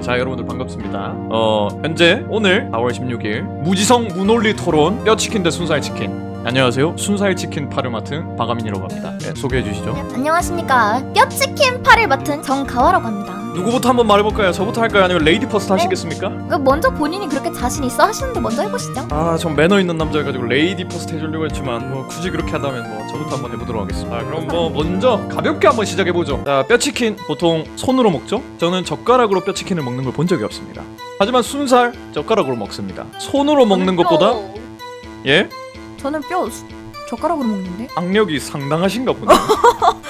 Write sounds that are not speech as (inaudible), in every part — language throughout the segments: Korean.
자 여러분들 반갑습니다. 어 현재 오늘 4월 16일 무지성 무논리 토론 뼈치킨 대 순살 치킨. 안녕하세요. 순살 치킨 팔을 맡은 바가민이라고 합니다. 네, 소개해 주시죠. 안녕하십니까 뼈치킨 팔을 맡은 정가와라고 합니다 누구부터 한번 말해볼까요? 저부터 할까요? 아니면 레이디 퍼스트 하시겠습니까? 그 먼저 본인이 그렇게 자신 있어 하시는데 먼저 해보시죠 아, 전 매너 있는 남자여가지고 레이디 퍼스트 해주려고 했지만 뭐 굳이 그렇게 하다면 뭐 저부터 한번 해보도록 하겠습니다. 아, 그럼 뭐 먼저 가볍게 한번 시작해보죠. 자, 뼈치킨 보통 손으로 먹죠? 저는 젓가락으로 뼈치킨을 먹는 걸 본 적이 없습니다. 하지만 순살 젓가락으로 먹습니다. 손으로 먹는 것보다 예? 저는 뼈 수- 젓가락으로 먹는데 악력이 상당하신가 보네. (laughs)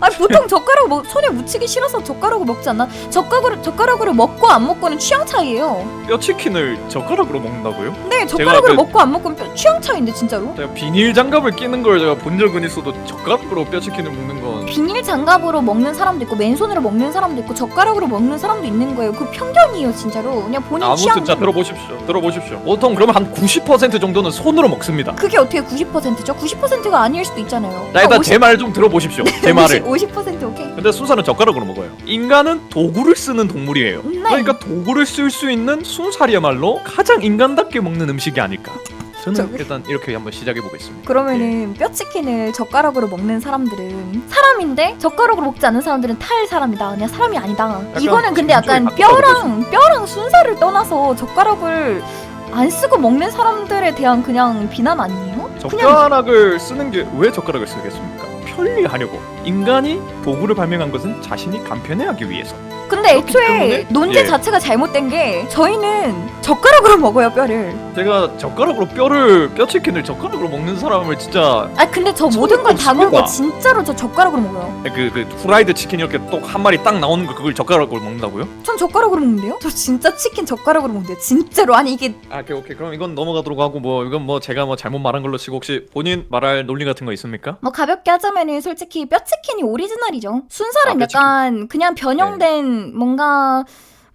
아 보통 젓가락 먹, 손에 묻히기 싫어서 젓가락으로 먹지 않나 젓가락으로 젓가락으로 먹고 안 먹고는 취향 차이예요 뼈치킨을 젓가락으로 먹는다고요? 네 젓가락으로 그- 먹고 안 먹고는 뼈, 취향 차이인데 진짜로 제가 비닐 장갑을 끼는 걸 제가 본 적은 있어도 젓가락으로 뼈치킨을 먹는 건 비닐 장갑으로 먹는 사람도 있고 맨손으로 먹는 사람도 있고 젓가락으로 먹는 사람도 있는 거예요 그 편견이에요 진짜로 그냥 본인 취향 아무튼 자 들어보십시오. 들어보십시오. 보통 그러면 한 90% 정도는 손으로 먹습니다. 그게 어떻게 90%죠? 90%가 아닐 수도 있잖아요 자 일단 제말좀 들어보십시오. 제 말을. 50% 오케이 근데 순살은 젓가락으로 먹어요. 인간은 도구를 쓰는 동물이에요. 네. 그러니까 도구를 쓸 수 있는 순살이야말로 가장 인간답게 먹는 음식이 아닐까. 저는 저기- 일단 이렇게 한번 시작해 보겠습니다. 그러면은 뼈치킨을 젓가락으로 먹는 사람들은 사람인데 젓가락으로 먹지 않는 사람들은 탈 사람이다. 그냥 사람이 아니다. 이거는 근데 약간 뼈랑 뼈랑 순살을 떠나서 젓가락을 안 쓰고 먹는 사람들에 대한 그냥 비난 아니에요? 젓가락을 쓰는 게 왜 젓가락을 쓰겠습니까? 편리하려고. 인간이 도구를 발명한 것은 자신이 간편해하기 위해서. 근데 그렇기 애초에 때문에- 논제 예. 자체가 잘못된 게 저희는 젓가락으로 (laughs) 먹어요 뼈를. 제가 젓가락으로 뼈를 뼈치킨을 젓가락으로 먹는 사람을 진짜 아 근데 저 모든 걸다 먹습니다. 먹고 진짜로 저 젓가락으로 먹어요. 그, 그 후라이드 치킨 이렇게 또한 마리 딱 나오는 거 그걸 젓가락으로 먹는다고요? 전 젓가락으로 먹는데요? 저 진짜 치킨 젓가락으로 먹는데요. 진짜로 아니 이게 아, 오케이 오케이 그럼 이건 넘어가도록 하고 뭐 이건 뭐 제가 뭐 잘못 말한 걸로 치고 혹시 본인 말할 논리 같은 거 있습니까? 뭐 가볍게 하자면은 솔직히 뼈치 킨이 오리지널이죠. 순살은 아. 약간 그냥 변형된 뭔가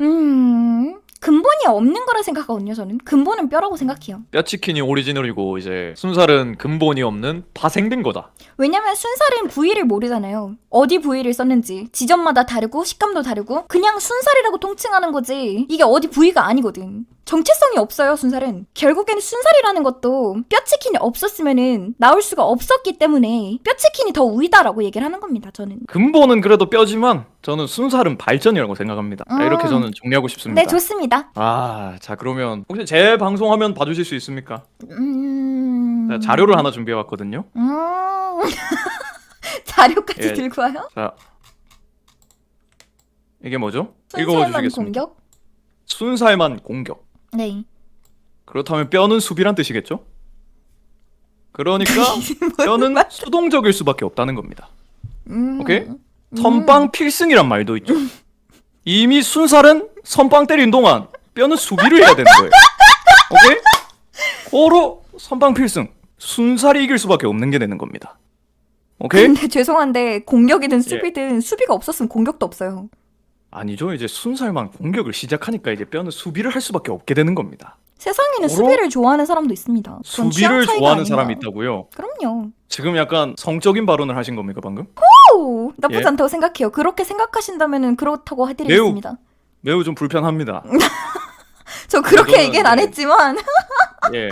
음 근본이 없는 거라 생각하거든요. 저는 근본은 뼈라고 생각해요. 뼈치킨이 오리지널이고 이제 순살은 근본이 없는 파생된 거다. 왜냐면 순살은 부위를 모르잖아요. 어디 부위를 썼는지 지점마다 다르고 식감도 다르고 그냥 순살이라고 통칭하는 거지. 이게 어디 부위가 아니거든. 정체성이 없어요, 순살은. 결국에는 순살이라는 것도 뼈치킨이 없었으면은 나올 수가 없었기 때문에 뼈치킨이 더 우위다라고 얘기를 하는 겁니다, 저는. 근본은 그래도 뼈지만 저는 순살은 발전이라고 생각합니다. 자, 이렇게 음. 저는 정리하고 싶습니다. 네, 좋습니다. 아, 자 그러면 혹시 제 방송화면 봐주실 수 있습니까? 음... 제가 자료를 하나 준비해 왔거든요. 음... (laughs) 자료까지 예. 들고 와요? 자, 이게 뭐죠? 순살만 읽어주시겠습니까? 공격? 순살만 공격. 네. 그렇다면 뼈는 수비란 뜻이겠죠? 그러니까 (laughs) 뼈는 수동적일 수밖에 없다는 겁니다. 음... 오케이? 선빵 필승이란 말도 있죠. 이미 순살은 선빵 때린 동안 뼈는 수비를 해야 되는 거예요. 오케이? 고로 선빵 필승. 순살이 이길 수밖에 없는 게 되는 겁니다. 오케이? 근데 죄송한데 공격이든 수비든 수비가 없었으면 공격도 없어요. 아니죠. 이제 순살만 공격을 시작하니까 이제 뼈는 수비를 할 수밖에 없게 되는 겁니다. 세상에는 고로- 수비를 좋아하는 사람도 있습니다. 그건 취향 수비를 차이가 좋아하는 아닌가. 사람이 있다고요. 그럼요. 지금 약간 성적인 발언을 하신 겁니까 방금? 오, 나쁘지 예. 않다고 생각해요. 그렇게 생각하신다면은 그렇다고 해드리겠습니다. 매우 좀 불편합니다. (laughs) 저 그렇게 저는, 얘기는 안 네. 했지만 예.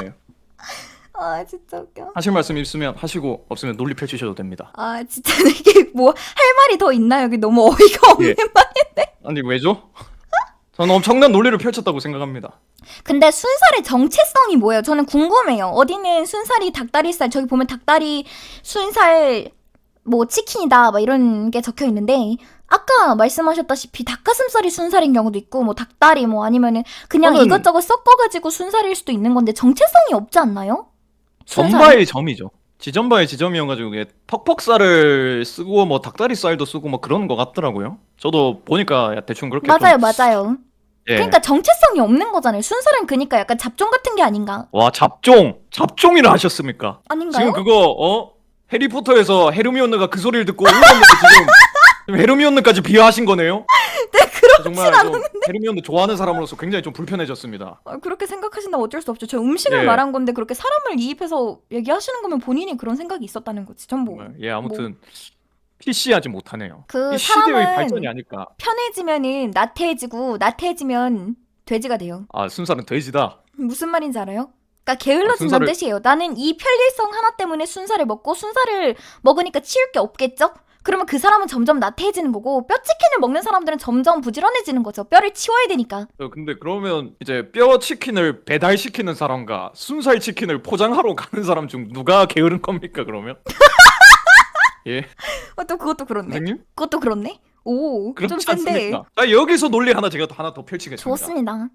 (laughs) 아 진짜 웃겨. 하실 말씀 있으면 하시고 없으면 논리 펼치셔도 됩니다. 아 진짜 이게 뭐 할 말이 더 있나요? 이게 너무 어이가 없는 예. 말. 아니 왜죠? 저는 엄청난 논리를 펼쳤다고 생각합니다. 근데 순살의 정체성이 뭐예요? 저는 궁금해요. 어디는 순살이 닭다리살 저기 보면 닭다리 순살 뭐 치킨이다 막 이런 게 적혀 있는데 아까 말씀하셨다시피 닭가슴살이 순살인 경우도 있고 뭐 닭다리 뭐 아니면은 그냥 저는- 이것저것 섞어가지고 순살일 수도 있는 건데 정체성이 없지 않나요? 순살은? 전바의 점이죠. 지전바의 지점이어가지고 이게 퍽퍽살을 쓰고 뭐 닭다리살도 쓰고 뭐 그런 것 같더라고요. 저도 보니까 대충 그렇게 맞아요, 좀, 맞아요. 예. 그러니까 정체성이 없는 거잖아요. 순살은 그니까 약간 잡종 같은 게 아닌가? 와 잡종 잡종이라 하셨습니까? 아닌가요? 지금 그거 어 해리포터에서 헤르미온느가 그 소리를 듣고 울었는데 지금 (laughs) 지금 헤르미온느까지 비하하신 거네요? 정말. 좀 헤르미온느 좋아하는 사람으로서 굉장히 좀 불편해졌습니다. 아, 그렇게 생각하신다면 어쩔 수 없죠. 저 음식을 예. 말한 건데 그렇게 사람을 이입해서 얘기하시는 거면 본인이 그런 생각이 있었다는 거지. 전 뭐. 정말. 예 아무튼 PC하지 못하네요. 그 이 시대의 사람은- 발전이 아닐까. 편해지면은 나태해지고 나태해지면 돼지가 돼요. 아 순살은 돼지다. 무슨 말인지 알아요? 그러니까 게을러진다는 아, 순살을- 뜻이에요. 나는 이 편리성 하나 때문에 순살을 먹고 순살을 먹으니까 치울 게 없겠죠? 그러면 그 사람은 점점 나태해지는 거고 뼈치킨을 먹는 사람들은 점점 부지런해지는 거죠. 뼈를 치워야 되니까. 어, 근데 그러면 이제 뼈 치킨을 배달시키는 사람과 순살 치킨을 포장하러 가는 사람 중 누가 게으른 겁니까 그러면? (laughs) 예, 어, 또 그것도 그렇네. 선생님? 그것도 그렇네. 오, 좀 그렇지 센데. 않습니까? 자 여기서 논리 하나 제가 또 하나 더 펼치겠습니다. 좋습니다.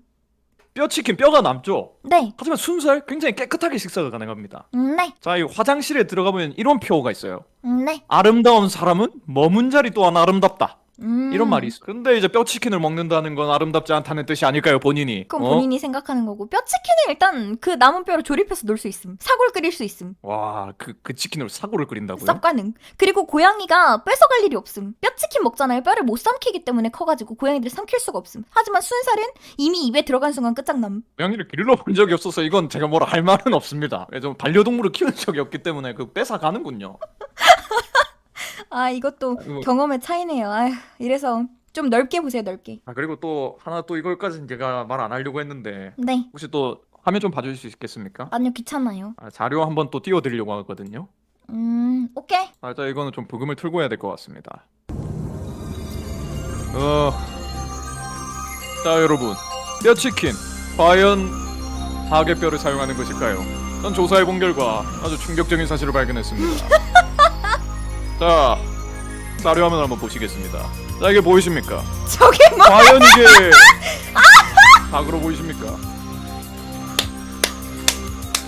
뼈 치킨 뼈가 남죠. 네, 하지만 순살 굉장히 깨끗하게 식사가 가능합니다. 음, 네, 자, 이 화장실에 들어가 보면 이런 표어가 있어요. 음, 네. 아름다운 사람은 머문 자리 또한 아름답다. 음. 이런 말이 있어. 근데 이제 뼈 치킨을 먹는다는 건 아름답지 않다는 뜻이 아닐까요, 본인이? 그건 어? 본인이 생각하는 거고 뼈치킨은 일단 그 남은 뼈로 조립해서 놀 수 있음. 사골 끓일 수 있음. 와, 그, 그 치킨으로 사고를 끓인다고요? 쌉 가능. 그리고 고양이가 뺏어갈 일이 없음. 뼈치킨 먹잖아요. 뼈를 못 삼키기 때문에 커가지고 고양이들이 삼킬 수가 없음. 하지만 순살은 이미 입에 들어간 순간 끝장남. 고양이를 길러 본 적이 없어서 이건 제가 뭐라 할 말은 없습니다. 좀 반려동물을 키운 적이 없기 때문에 그 뺏어가는군요. (laughs) 아 이것도 아이고. 경험의 차이네요. 아휴 이래서 좀 넓게 보세요. 넓게. 아, 그리고 또 하나 또 이걸까지는 제가 말 안 하려고 했는데 네. 혹시 또 화면 좀 봐주실 수 있겠습니까? 아니요 귀찮아요. 아, 자료 한번 또 띄워드리려고 하거든요. 음 오케이. 아, 자 이거는 좀 부금을 틀고 해야 될 것 같습니다. 어, 자 여러분, 뼈치킨 과연 사계뼈를 사용하는 것일까요? 전 조사해 본 결과 아주 충격적인 사실을 발견했습니다. (laughs) 자, 자료 화면 한번 보시겠습니다. 자 이게 보이십니까? 저게 뭐? 과연 이게 (laughs) 닭으로 보이십니까?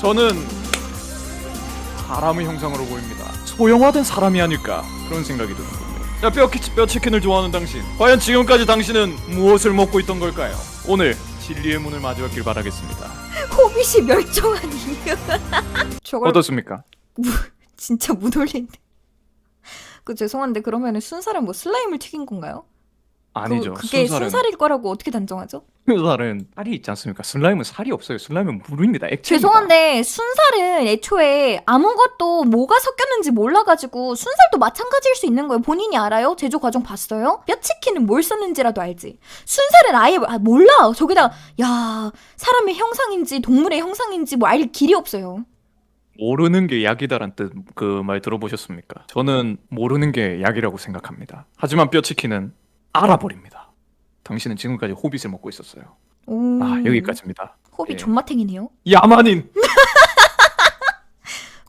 저는 사람의 형상으로 보입니다. 소형화된 사람이 아닐까 그런 생각이 드는 겁니다. 자, 뼈치, 뼈치킨을 좋아하는 당신, 과연 지금까지 당신은 무엇을 먹고 있던 걸까요? 오늘 진리의 문을 마주하길 바라겠습니다. 호빗이 멸종한 이유. (laughs) 저걸 어떻습니까? 진짜 무놀린데. 그 죄송한데 그러면은 순살은 뭐 슬라임을 튀긴 건가요? 아니죠. 그, 그게 순살은 순살일 거라고 어떻게 단정하죠? 순살은 살이 있지 않습니까? 슬라임은 살이 없어요. 슬라임은 물입니다. 액체입니다. 죄송한데 순살은 애초에 아무것도 뭐가 섞였는지 몰라가지고 순살도 마찬가지일 수 있는 거예요. 본인이 알아요? 제조 과정 봤어요? 뼈치킨은 뭘 썼는지라도 알지. 순살은 아예 아, 몰라. 저기다 야 사람의 형상인지 동물의 형상인지 뭐 알 길이 없어요. 모르는 게 약이다란 뜻 그 말 들어보셨습니까? 저는 모르는 게 약이라고 생각합니다. 하지만 뼈치킨은 알아버립니다. 당신은 지금까지 호빗을 먹고 있었어요. 오, 아 여기까지입니다. 호비 예. 존맛탱이네요. 야만인 (laughs)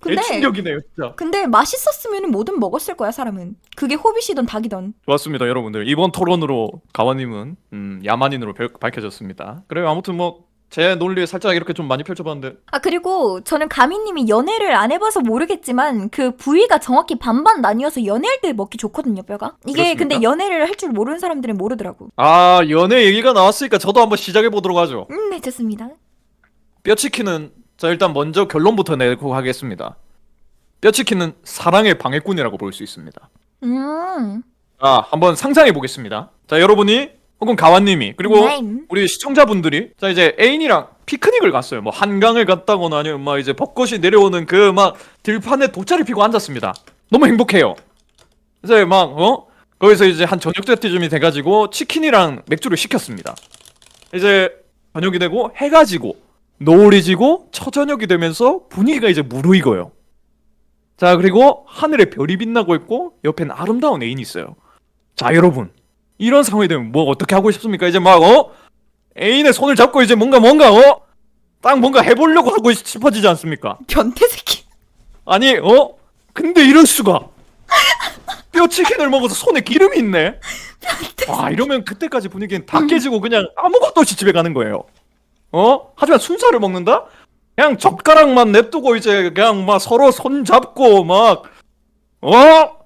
근데 대충격이네요 진짜. 근데 맛있었으면 뭐든 먹었을 거야 사람은. 그게 호빗이든 닭이든. 좋았습니다 여러분들 이번 토론으로 가와님은 음, 야만인으로 별- 밝혀졌습니다. 그래요 아무튼 뭐 제 논리에 살짝 이렇게 좀 많이 펼쳐봤는데 아 그리고 저는 가미님이 연애를 안 해봐서 모르겠지만 그 부위가 정확히 반반 나뉘어서 연애할 때 먹기 좋거든요 뼈가 이게 그렇습니까? 근데 연애를 할 줄 모르는 사람들은 모르더라고 아 연애 얘기가 나왔으니까 저도 한번 시작해 보도록 하죠. 음 네 좋습니다 뼈치킨은 자 일단 먼저 결론부터 내고 하겠습니다. 뼈치킨은 사랑의 방해꾼이라고 볼 수 있습니다. 음 자 한번 상상해 보겠습니다. 자 여러분이 혹은 가완님이 그리고 네. 우리 시청자분들이 자 이제 애인이랑 피크닉을 갔어요. 뭐 한강을 갔다거나 아니면 막 이제 벚꽃이 내려오는 그 막 들판에 돗자리 피고 앉았습니다. 너무 행복해요. 그래서 막 어? 거기서 이제 한 저녁 때쯤이 돼가지고 치킨이랑 맥주를 시켰습니다. 이제 저녁이 되고 해가 지고 노을이 지고 처저녁이 되면서 분위기가 이제 무르익어요. 자 그리고 하늘에 별이 빛나고 있고 옆엔 아름다운 애인이 있어요. 자 여러분 이런 상황이 되면 뭐 어떻게 하고 싶습니까? 이제 막 어? 애인의 손을 잡고 이제 뭔가 뭔가 어? 딱 뭔가 해보려고 하고 싶어지지 않습니까? 변태 새끼 아니 어? 근데 이럴 수가 뼈 치킨을 먹어서 손에 기름이 있네 와 이러면 그때까지 분위기는 다 깨지고 그냥 아무것도 없이 집에 가는 거예요 어? 하지만 순살을 먹는다? 그냥 젓가락만 냅두고 이제 그냥 막 서로 손 잡고 막 어?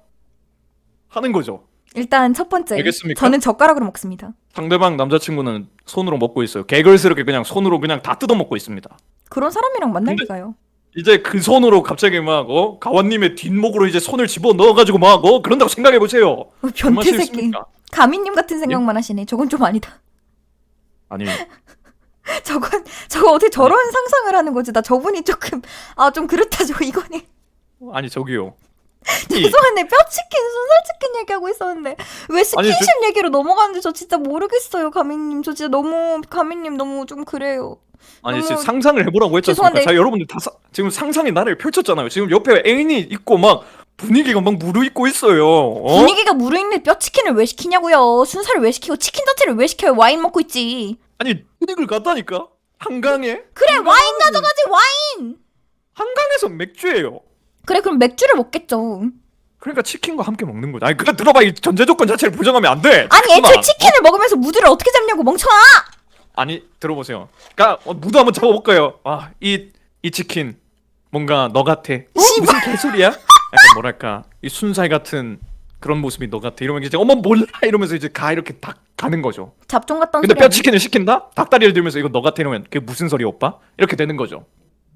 하는 거죠 일단 첫 번째. 알겠습니까? 저는 젓가락으로 먹습니다. 상대방 남자친구는 손으로 먹고 있어요. 개걸스럽게 그냥 손으로 그냥 다 뜯어 먹고 있습니다. 그런 사람이랑 만날 근데- 리가요? 이제 그 손으로 갑자기 막 어? 가원님의 뒷목으로 이제 손을 집어 넣어가지고 막 어? 그런다고 생각해 보세요. 어, 정말 변태 새끼. 싫습니까? 가미님 같은 생각만 하시네. 저건 좀 아니다. 아니 (laughs) 저건 저거 어떻게 저런 상상을 하는 거지? 나 저분이 조금 아 좀 그렇다 저 이거는. 아니 저기요. 이- 죄송한데 뼈치킨, 순살치킨 얘기하고 있었는데 왜 스킨십 얘기로 넘어가는지 저 진짜 모르겠어요, 가민님. 저 진짜 너무 가민님 너무 좀 그래요. 아니 너무- 지금 상상을 해보라고 했지 않습니까? 죄송한데- 자 여러분들 다 사- 지금 상상의 나를 펼쳤잖아요. 지금 옆에 애인이 있고 막 분위기가 막 무르익고 있어요. 어? 분위기가 무르익는데 뼈치킨을 왜 시키냐고요? 순살을 왜 시키고 치킨 자체를 왜 시켜요? 와인 먹고 있지. 아니 분위기를 갖다니까 한강에 그래 와인 가져가지 와인. 한강에서 맥주예요. 그래 그럼 맥주를 먹겠죠. 그러니까 치킨과 함께 먹는 거죠. 아니 그냥 들어봐 이 전제 조건 자체를 부정하면 안 돼. 아니 잠깐만. 애초에 치킨을 먹으면서 무드를 어떻게 잡냐고 멍청아. 아니 들어보세요. 그러니까 어, 무도 한번 잡아볼까요? 아이 이 치킨 뭔가 너 같아. 어? 무슨 개소리야? 약간 뭐랄까 이 순살 같은 그런 모습이 너 같아. 이러면 이제 어머 몰라 이러면서 이제 가 이렇게 딱 가는 거죠. 잡종 같던 근데 소리 뼈 아니야? 치킨을 시킨다? 닭다리를 들면서 이거 너 같아 이러면 그게 무슨 소리 오빠? 이렇게 되는 거죠.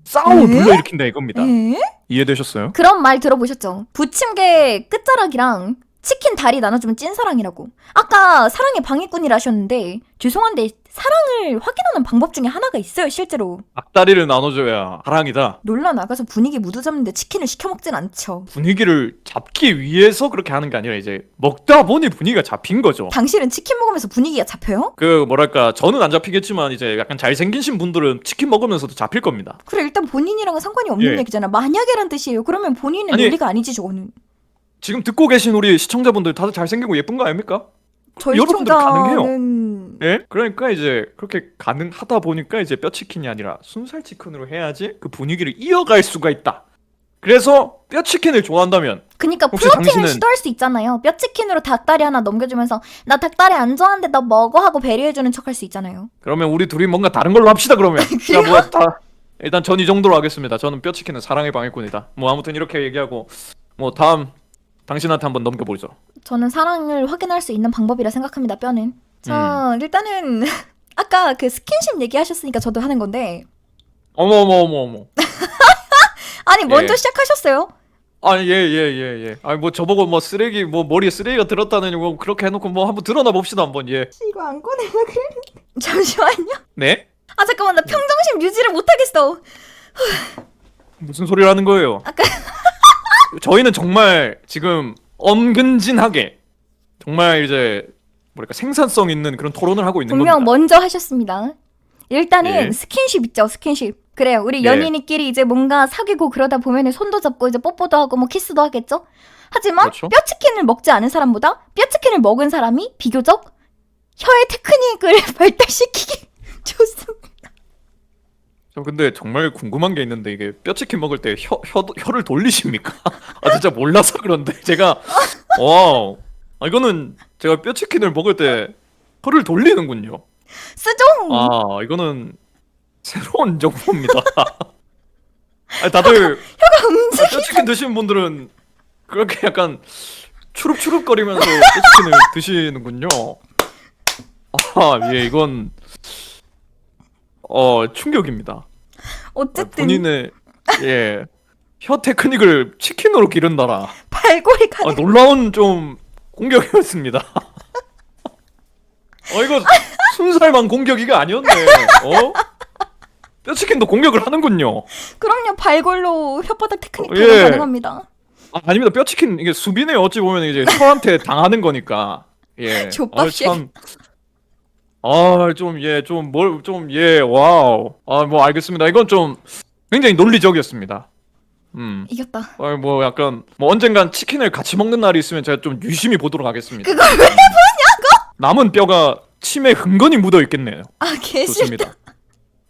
싸움을 에? 불러일으킨다 이겁니다. 에? 이해되셨어요? 그런 말 들어보셨죠? 부침개 끝자락이랑 치킨 다리 나눠주면 찐사랑이라고. 아까 사랑의 방해꾼이라 하셨는데 죄송한데 사랑을 확인하는 방법 중에 하나가 있어요 실제로. 닭다리를 나눠줘야 사랑이다. 놀러 나가서 분위기 무드 잡는데 치킨을 시켜 먹진 않죠. 분위기를 잡기 위해서 그렇게 하는 게 아니라 이제 먹다 보니 분위기가 잡힌 거죠. 당신은 치킨 먹으면서 분위기가 잡혀요? 그 뭐랄까 저는 안 잡히겠지만 이제 약간 잘생기신 분들은 치킨 먹으면서도 잡힐 겁니다. 그래 일단 본인이랑은 상관이 없는 예. 얘기잖아. 만약에란 뜻이에요. 그러면 본인의 아니, 논리가 아니지 저거는. 지금 듣고 계신 우리 시청자분들 다들 잘생기고 예쁜 거 아닙니까? 저희 여러분들 가능해요. 예? 그러니까 이제 그렇게 가능하다 보니까 이제 뼈 치킨이 아니라 순살 치킨으로 해야지 그 분위기를 이어갈 수가 있다. 그래서 뼈 치킨을 좋아한다면 그니까 혹시 플러팅을 당신은- 시도할 수 있잖아요. 뼈치킨으로 닭다리 하나 넘겨주면서 나 닭다리 안 좋아하는데 너 먹어 하고 배려해주는 척할 수 있잖아요. 그러면 우리 둘이 뭔가 다른 걸로 합시다 그러면. (laughs) 자, 뭐 다 일단 전 이 정도로 하겠습니다. 저는 뼈 치킨은 사랑의 방해꾼이다. 뭐 아무튼 이렇게 얘기하고 뭐 다음 당신한테 한번 넘겨보죠. 저는 사랑을 확인할 수 있는 방법이라 생각합니다. 뼈는. 자 음. 일단은 (laughs) 아까 그 스킨십 얘기하셨으니까 저도 하는 건데 어머 어머 어머 어머. (laughs) 아니 먼저 예. 시작하셨어요. 아예예 예 예. 아니 뭐 저보고 뭐 쓰레기 뭐 머리에 쓰레기가 들었다는 뭐 그렇게 해놓고 뭐 한번 드러나 봅시다 한번 예. 이거 안 꺼내려 그래. (laughs) 잠시만요. 네? 아 잠깐만 나 평정심 유지를 못하겠어. 무슨 소리를 하는 거예요? 아까- 저희는 정말 지금 엄근진하게 정말 이제 뭐랄까 생산성 있는 그런 토론을 하고 있는 분명 겁니다. 먼저 하셨습니다. 일단은 예. 스킨십 있죠, 스킨십. 그래요. 우리 예. 연인이끼리 이제 뭔가 사귀고 그러다 보면은 손도 잡고 이제 뽀뽀도 하고 뭐 키스도 하겠죠? 하지만 그렇죠. 뼈치킨을 먹지 않은 사람보다 뼈치킨을 먹은 사람이 비교적 혀의 테크닉을 (laughs) 발달시키기 (laughs) 좋습니다. 저 근데 정말 궁금한 게 있는데 이게 뼈치킨 먹을 때 혀, 혀 혀를 돌리십니까? (laughs) 아 진짜 몰라서 그런데 제가 와 아, 이거는 제가 뼈치킨을 먹을 때 혀를 돌리는군요. 쓰죠? 아 이거는 새로운 정보입니다. (laughs) 아니, 다들 아, 뼈치킨 드시는 분들은 그렇게 약간 추룩추룩거리면서 뼈치킨을 드시는군요. 아, 예, 이건 어 충격입니다. 어쨌든 본인의 예. 혀 테크닉을 치킨으로 기른다라. 발골이 가능. 아, 놀라운 좀 공격이었습니다. 어 이거 순살만 공격이가 아니었네. 어? 뼈치킨도 공격을 하는군요. 그럼요, 발골로 혓바닥 테크닉 어, 예. 가능합니다. 아, 아닙니다. 뼈치킨 이게 수비네 어찌 보면 이제 혀한테 당하는 거니까. 예. (laughs) 족밥식. 아 좀 예 좀 뭘 좀 예 와우. 아 뭐 알겠습니다. 이건 좀 굉장히 논리적이었습니다. 음. 이겼다. 아, 뭐 약간 뭐 언젠간 치킨을 같이 먹는 날이 있으면 제가 좀 유심히 보도록 하겠습니다. 그걸 왜 보냐고? 남은 뼈가 침에 흥건히 묻어 있겠네요. 아, 개싫다. 좋습니다.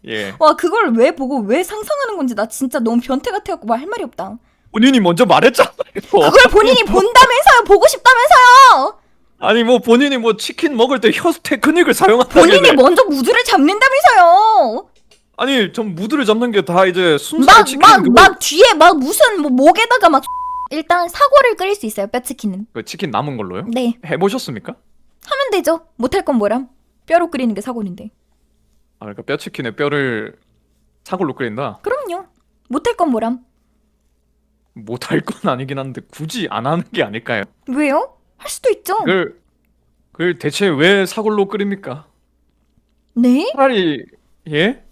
예. 와 그걸 왜 보고 왜 상상하는 건지 나 진짜 너무 변태 같아갖고 말 할 말이 없다. 본인이 먼저 말했잖아요. 그걸 본인이 본다면서요, 보고 싶다면서요. 아니 뭐 본인이 뭐 치킨 먹을 때 혀 테크닉을 사용한다길래 본인이 먼저 무드를 잡는다면서요. 아니 전 무드를 잡는 게 다 이제 순살 막 치킨 막 막 뒤에 막 무슨 뭐 목에다가 막 (laughs) 일단 사고를 끓일 수 있어요 뼈치킨은. 그 치킨 남은 걸로요? 네 해보셨습니까? 하면 되죠. 못할 건 뭐람? 뼈로 끓이는 게 사고인데. 아 그러니까 뼈 치킨에 뼈를 사골로 끓인다. 그럼요. 못할 건 뭐람? 못할 건 아니긴 한데 굳이 안 하는 게 아닐까요? 왜요? 할 수도 있죠. 그걸 그걸 대체 왜 사골로 끓입니까? 네? 차라리 예?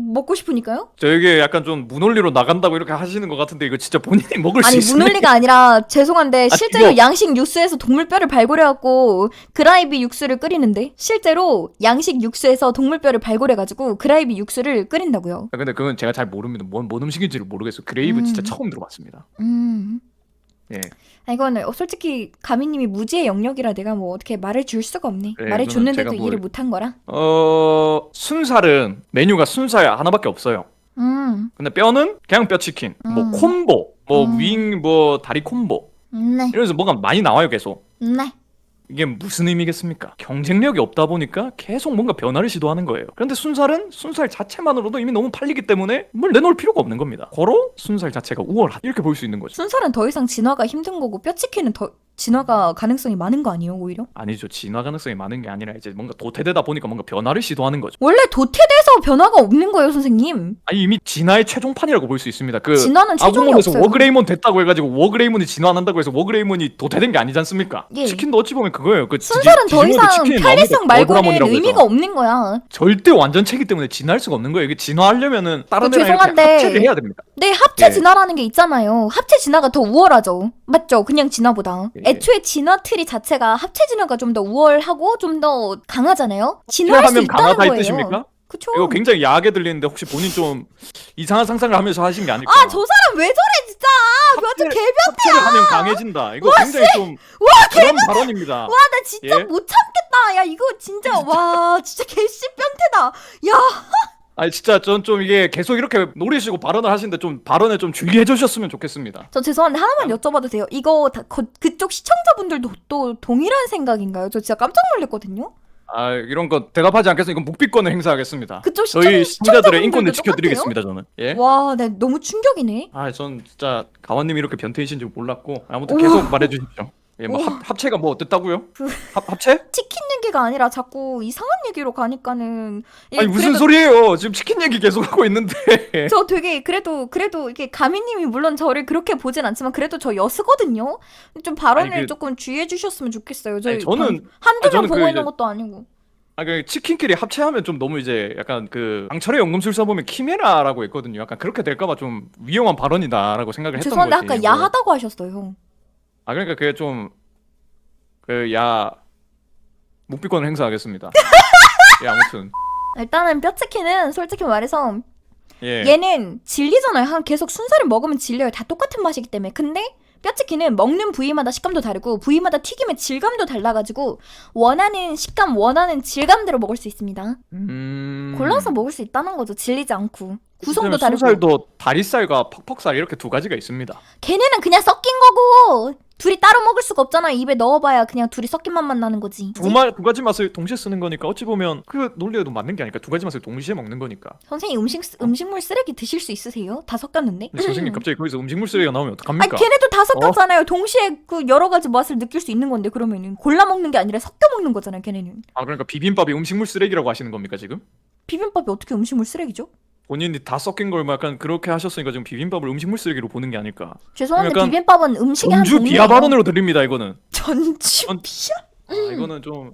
먹고 싶으니까요? 저에게 약간 좀 무논리로 나간다고 이렇게 하시는 것 같은데 이거 진짜 본인이 (laughs) 먹을 수 아니 있습니까? 무논리가 아니라 죄송한데 실제로 이거- 양식 육수에서 동물뼈를 발굴해갖고 그라이비 육수를 끓이는데 실제로 양식 육수에서 동물뼈를 발굴해가지고 그라이비 육수를 끓인다고요. 아, 근데 그건 제가 잘 모릅니다. 뭔, 뭔 음식인지를 모르겠어요. 그레이브 음. 진짜 처음 들어봤습니다. 음. 예. 아, 이거는 어, 솔직히 가미님이 무지의 영역이라 내가 뭐 어떻게 말을 줄 수가 없네. 네, 이거는 제가 뭘- 이해를 못한 거라. 어 순살은 메뉴가 순살 하나밖에 없어요. 음. 근데 뼈는 그냥 뼈 치킨, 뭐 음. 콤보, 뭐 음. 윙, 뭐 다리 콤보 네. 이러면서 뭔가 많이 나와요 계속. 네. 이게 무슨 의미겠습니까? 경쟁력이 없다 보니까 계속 뭔가 변화를 시도하는 거예요. 그런데 순살은 순살 자체만으로도 이미 너무 팔리기 때문에 뭘 내놓을 필요가 없는 겁니다. 거로 순살 자체가 우월하다 이렇게 볼 수 있는 거죠. 순살은 더 이상 진화가 힘든 거고 뼈치킨은 더 진화가 가능성이 많은 거 아니에요 오히려? 아니죠. 진화 가능성이 많은 게 아니라 이제 뭔가 도태되다 보니까 뭔가 변화를 시도하는 거죠. 원래 도태돼서 변화가 없는 거예요 선생님. 아니 이미 진화의 최종판이라고 볼 수 있습니다. 그 진화는 최종이 아구몬에서 없어요. 워그레이몬 됐다고 해가지고 워그레이몬이 진화한다고 해서 워그레이몬이 도태된 게 아니지 않습니까? 예. 치킨도 어찌 보면 그거예요. 그 디- 더 디지몬드 이상 치킨이 편리성. 말고는 워그라몬이라고 해서. 의미가 없는 거야. 절대 완전체이기 때문에 진화할 수가 없는 거예요. 이게 진화하려면은 다른 그 애랑 이렇게 죄송한데 합체를 해야 됩니다. 네, 합체 예. 진화라는 게 있잖아요. 합체 진화가 더 우월하죠. 맞죠? 그냥 진화보다. 예. 애초에 진화 트리 자체가 합체 진화가 좀 더 우월하고 좀 더 강하잖아요. 진화할 수 하면 있다는 강하다 이 거예요. 뜻입니까? 그쵸? 이거 굉장히 야하게 들리는데 혹시 본인 좀 이상한 상상을 하면서 하신 게 아닐까? 아, 저 사람 왜 저래 진짜. 벼저 합체를- 개변. 합체를 하면 강해진다. 이거 굉장히 좀 그런 발언입니다. 와, 나 진짜 예? 못 참겠다. 야, 이거 진짜 와, 진짜 개씨 변태다. 야, 아니 진짜 전 좀 이게 계속 이렇게 노리시고 발언을 하시는데 좀 발언에 좀 주의해 주셨으면 좋겠습니다. 저 죄송한데 하나만 여쭤봐도 돼요? 이거 다 거- 그쪽 시청자분들도 또 동일한 생각인가요? 저 진짜 깜짝 놀랐거든요. 아 이런 거 대답하지 않겠습니다. 이건 묵비권을 행사하겠습니다. 그쪽 시청, 저희 시청자들의 인권을 지켜드리겠습니다. 저는. 예. 와, 나 너무 충격이네. 아, 전 진짜 가원님이 이렇게 변태이신 줄 몰랐고 아무튼. 계속 말해주십시오. 예, 뭐 우와. 합, 합체가 뭐 어땠다고요? 그- 합, 합체? (laughs) 치킨 얘기가 아니라 자꾸 이상한 얘기로 가니까는 이게 아니 무슨 그래도 소리예요? 지금 치킨 얘기 계속 하고 있는데. (laughs) 저 되게 그래도 그래도 이게 가미님이 물론 저를 그렇게 보진 않지만 그래도 저 여스거든요. 좀 발언을 아니, 그- 조금 주의해 주셨으면 좋겠어요. 저희 아니, 저는 방- 한두 아니, 명 저는 보고 그 있는 이제- 것도 아니고. 아, 그 치킨끼리 합체하면 좀 너무 이제 약간 그 강철의 연금술사 보면 키메라라고 있거든요. 약간 그렇게 될까봐 좀 위험한 발언이다라고 생각을 했던 죄송한데 거지. 아까 뭐. 야하다고 하셨어요. 아 그러니까 그게 좀 그야 묵비권을 행사하겠습니다. (laughs) 예 아무튼 일단은 뼈치킨은 솔직히 말해서 예. 얘는 질리잖아요. 한 계속 순살을 먹으면 질려요. 다 똑같은 맛이기 때문에. 근데 뼈치킨은 먹는 부위마다 식감도 다르고 부위마다 튀김의 질감도 달라가지고 원하는 식감, 원하는 질감대로 먹을 수 있습니다. 음... 골라서 먹을 수 있다는 거죠. 질리지 않고. 구성도 다르고. 순살도 다리살과 퍽퍽살 이렇게 두 가지가 있습니다. 걔네는 그냥 섞인 거고 둘이 따로 먹을 수가 없잖아. 입에 넣어봐야 그냥 둘이 섞인 맛만 나는 거지. 두, 마, 두 가지 맛을 동시에 쓰는 거니까 어찌 보면 그 논리에도 맞는 게 아닐까. 두 가지 맛을 동시에 먹는 거니까. 선생님 음식 쓰- 음식물 쓰레기 드실 수 있으세요? 다 섞였는데? 근데 선생님 갑자기 거기서 음식물 쓰레기가 나오면 아니 어떡합니까? 걔네도 다 섞였잖아요. 동시에 그 여러 가지 맛을 느낄 수 있는 건데 그러면은 골라 먹는 게 아니라 섞여 먹는 거잖아요. 걔네는 아 그러니까 비빔밥이 음식물 쓰레기라고 하시는 겁니까 지금? 비빔밥이 어떻게 음식물 쓰레기죠? 본인이 다 섞인 걸뭐 약간 그렇게 하셨으니까 지금 비빔밥을 음식물 쓰레기로 보는 게 아닐까. 죄송한데 약간 비빔밥은 음식의 한 전주 종류예요. 비하 발언으로 들립니다 이거는. 전주 전- 비하? 아, 이거는 좀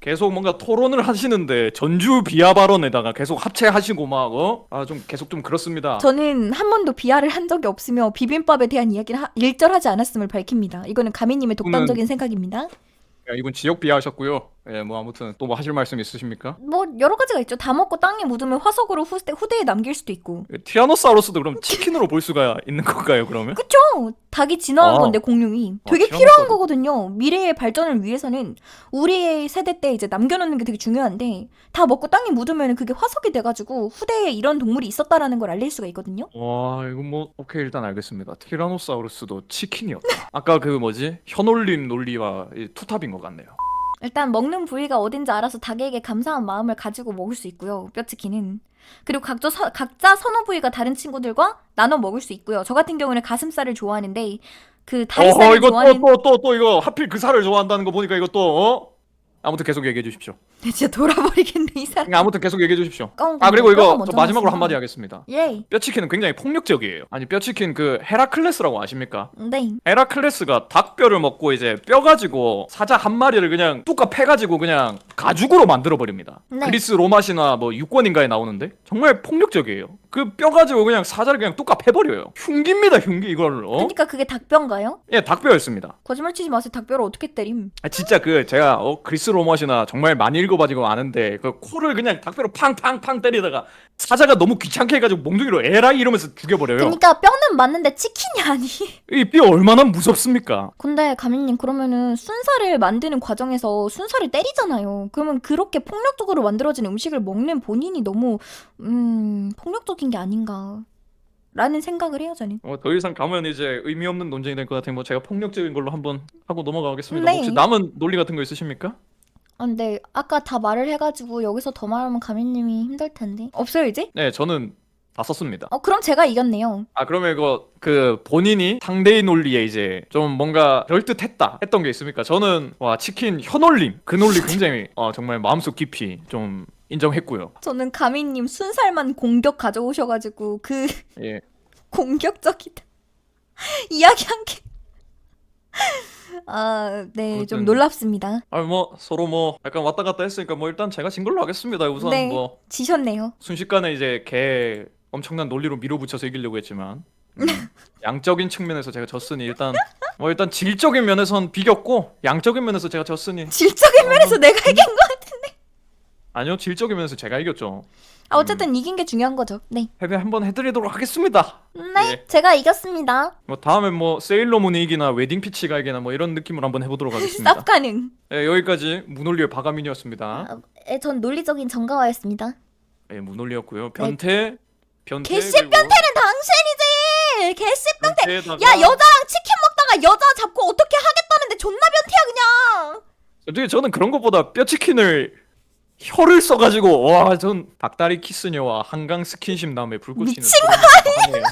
계속 뭔가 토론을 하시는데 전주 비하 발언에다가 계속 합체하시고 막 어? 아 좀 계속 좀 그렇습니다. 저는 한 번도 비하를 한 적이 없으며 비빔밥에 대한 이야기를 하- 일절하지 않았음을 밝힙니다. 이거는 가미님의 독단적인 생각입니다. 야, 이분 지역 비하하셨고요. 예, 뭐 아무튼 또 뭐 하실 말씀 있으십니까? 뭐 여러 가지가 있죠. 다 먹고 땅에 묻으면 화석으로 후대, 후대에 남길 수도 있고. 예, 티라노사우루스도 그럼 치킨으로 볼 수가 있는 건가요, 그러면? 그쵸? 닭이 진화한 아. 건데 공룡이 어, 되게. 필요한 거거든요. 미래의 발전을 위해서는 우리의 세대 때 이제 남겨놓는 게 되게 중요한데 다 먹고 땅에 묻으면 그게 화석이 돼가지고 후대에 이런 동물이 있었다라는 걸 알릴 수가 있거든요. 와, 이거 뭐 오케이 일단 알겠습니다. 티라노사우루스도 치킨이었다. 아까 그 뭐지? 현올림 논리와 이 투탑인 것 같네요. 일단 먹는 부위가 어딘지 알아서 닭에게 감사한 마음을 가지고 먹을 수 있고요. 뼈치킨은. 그리고 각자, 서- 각자 선호 부위가 다른 친구들과 나눠 먹을 수 있고요. 저 같은 경우는 가슴살을 좋아하는데 그 어, 다리살을 이거 좋아하는 또 또 또 또 이거 하필 그 살을 좋아한다는 거 보니까 이거 또 어? 아무튼 계속 얘기해 주십시오. 내 진짜 돌아버리겠네 이 사람. 그냥 아무튼 계속 얘기해 주십시오. 껌, 아 그리고 껌 이거 먼저 저 마지막으로 하겠습니다. 한마디 하겠습니다. 예. 뼈치킨은 굉장히 폭력적이에요. 아니 뼈치킨 그 헤라클레스라고 아십니까? 네. 헤라클레스가 닭뼈를 먹고 이제 뼈 가지고 사자 한 마리를 그냥 뚝까 패 가지고 그냥 가죽으로 만들어 버립니다. 네. 그리스 로마시나 뭐 육권인가에 나오는데 정말 폭력적이에요. 그 뼈 가지고 그냥 사자를 그냥 뚝까 패버려요. 흉기입니다 흉기 이걸 어? 그러니까 그게 닭뼈인가요? 예 닭뼈였습니다. 거짓말 치지 마세요. 닭뼈를 어떻게 때림? 아, 진짜 그 제가 어, 그리스 로마시나 정말 많이 읽어봐지고 아는데 그 코를 그냥 닭뼈로 팡팡팡 때리다가 사자가 너무 귀찮게 해가지고 몽둥이로 에라이 이러면서 죽여버려요. 그러니까 뼈는 맞는데 치킨이 아니. 이 뼈 얼마나 무섭습니까? 근데 가민님 그러면은 순살을 만드는 과정에서 순살을 때리잖아요. 그러면 그렇게 폭력적으로 만들어진 음식을 먹는 본인이 너무 음 폭력적인 게 아닌가. 라는 생각을 해요 저는. 어, 더 이상 가면 이제 의미 없는 논쟁이 될 것 같아요. 뭐 제가 폭력적인 걸로 한번 하고 넘어가겠습니다. 네. 혹시 남은 논리 같은 거 있으십니까? 아 근데 아까 다 말을 해가지고 여기서 더 말하면 가민님이 힘들 텐데. 없어요 이제? 네, 저는 다 썼습니다. 어 그럼 제가 이겼네요. 아 그러면 이거 그 본인이 상대의 논리에 이제 좀 뭔가 그럴듯했다 했던 게 있습니까? 저는 와 치킨 혀놀림 그 논리 굉장히 어, 정말 마음속 깊이 좀 인정했고요. 저는 가민님 순살만 공격 가져오셔가지고 그 예. (laughs) 공격적이다 (laughs) 이야기한 게. 아, 네, 좀 아무튼- 놀랍습니다. 아뭐 서로 뭐 약간 왔다 갔다 했으니까 뭐 일단 제가 진 걸로 하겠습니다. 우선 네. 뭐 지셨네요. 순식간에 이제 개 엄청난 논리로 밀어붙여서 이기려고 했지만 음, (laughs) 양적인 측면에서 제가 졌으니 일단 뭐 일단 질적인 면에선 비겼고 양적인 면에서 제가 졌으니 질적인 면에서 내가 이긴 거. 아니요 질적인 면에서 제가 이겼죠. 아, 어쨌든 이긴 게 중요한 거죠. 네. 패배 한번 해드리도록 하겠습니다. 네, 예. 제가 이겼습니다. 뭐 다음에 뭐 세일러문이 이기나 웨딩 피치 가 이기나 뭐 이런 느낌으로 한번 해보도록 하겠습니다. 쌉 가능. 네, 여기까지 무논리의 바가민이었습니다. 아, 에, 전 논리적인 정가화였습니다. 네, 무논리였고요. 변태, 변태. 개씨 그리고 변태는 당신이지. 개씨 변태. 변태에다가 야 여자랑 치킨 먹다가 여자 잡고 어떻게 하겠다는데 존나 변태야 그냥. 솔직히 저는 그런 것보다 뼈치킨을 혀를 써가지고 와 전 닭다리 키스녀와 한강 스킨십 다음에 불꽃 튀는 미친 거 아니에요?